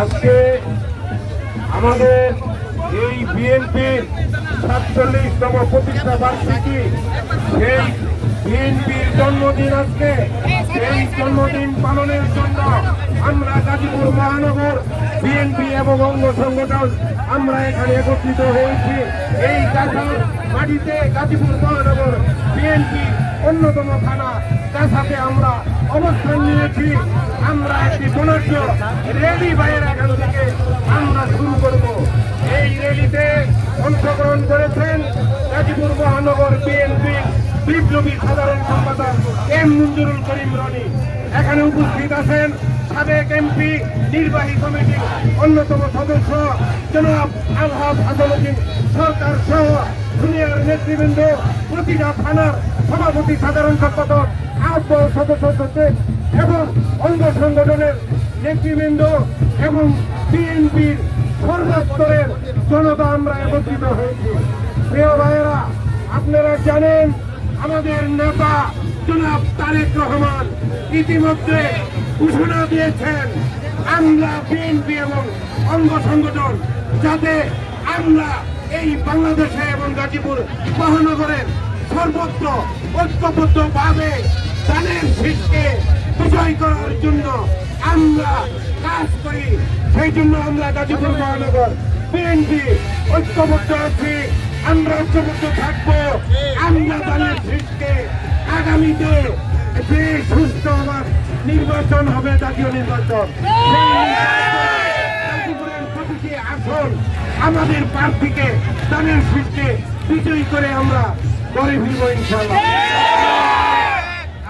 আজকে আমাদের এই বিএনপির সাতচল্লিশতম প্রতিষ্ঠা বার্ষিকী, সেই বিএনপির জন্মদিন আজকে, সেই জন্মদিন পালনের জন্য আমরা গাজীপুর মহানগর বিএনপি এবং অঙ্গ সংগঠন আমরা এখানে একত্রিত হয়েছি। এই গাছার মাটিতে গাজীপুর মহানগর বিএনপি অন্যতম থানা গাছাতে আমরা অবস্থান নিয়েছি। আমরা একটি জনপ্রিয় রেলি বাইরে এখান থেকে আমরা শুরু করব। এই রেলিতে অংশগ্রহণ করেছেন গাজীপুর মহানগর বিএনপি বিপ্লবী সাধারণ সম্পাদক এম মঞ্জুরুল করিম রনি। এখানে উপস্থিত আছেন সাবেক এমপি, নির্বাহী কমিটির অন্যতম সদস্য জনাব আলহাব আদালতিন সরকার সহ দুনিয়ার নেতৃবৃন্দ, প্রতিটা থানার সভাপতি, সাধারণ সম্পাদক আহ্বায়ক সদস্য সচিব এবং অঙ্গ সংগঠনের নেতৃবৃন্দ এবং বিএনপির সর্বস্তরের জনতা আমরা একত্রিত হয়েছি। প্রিয় ভাইয়েরা, আপনারা জানেন, আমাদের নেতা জনাব তারেক রহমান ইতিমধ্যে ঘোষণা দিয়েছেন আমরা বিএনপি এবং অঙ্গ সংগঠন যাতে আমরা এই বাংলাদেশে এবং গাজীপুর মহানগরের সর্বত্র ঐক্যবদ্ধভাবে দানের শীষকে বিজয় করার জন্য আমরা কাজ করি। সেই জন্য আমরা গাজীপুর মহানগর বিএনপি ঐক্যবদ্ধ আছি, আমরা ঐক্যবদ্ধ থাকব। আমরা দানের শীষকে আগামীতে যে সুস্থ আমার নির্বাচন হবে, জাতীয় নির্বাচন। আমাদের প্রার্থীকে তাদের শীষকে বিজয়ী করে আমরা করে ফিরবো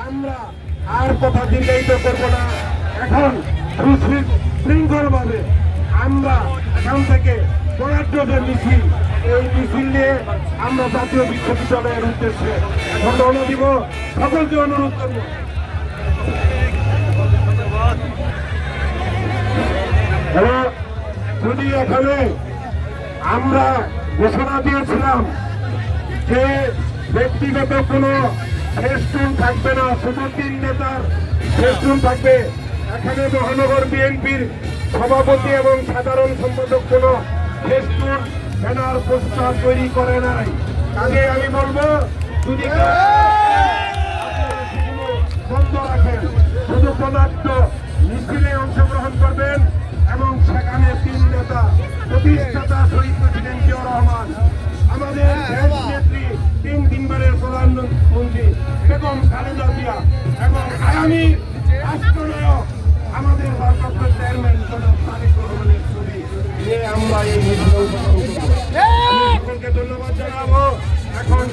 আমরা আর কথা দীর্ঘায়িত করব না। এখন শৃঙ্খল ভাবে আমরা এখান থেকে পরাজ্যদের মিছিল এই মিছিল নিয়ে আমরা জাতীয় বিশ্ববিদ্যালয়ের উদ্দেশ্যে এখন দিব। সকলকে অনুরোধ করব। হ্যালো, যদি এখানে আমরা ঘোষণা দিয়েছিলাম যে ব্যক্তিগত কোনো ফেস্টুন থাকবে না, শুধু তিন নেতার ফেস্টুন থাকবে, এখানে মহানগর বিএনপির সভাপতি এবং সাধারণ সম্পাদক কোনো ফেস্টুন ব্যানার পোস্টার তৈরি করে নাই। আগে আমি বলব? যদি বন্ধ রাখেন শুধু পদার্থ মিছিলে অংশগ্রহণ করবেন এবং সেখানে তিন নেতা প্রতিষ্ঠাতা শহীদ প্রেসিডেন্ট জিয়া রহমান আমাদের দেশ নেত্রী তিন তিনবারের প্রধানমন্ত্রী বেগম খালেদা জিয়া এবং আগামী রাষ্ট্রনায়ক আমাদের ভারপ্রাপ্ত চেয়ারম্যান সকলকে ধন্যবাদ জানাব। এখন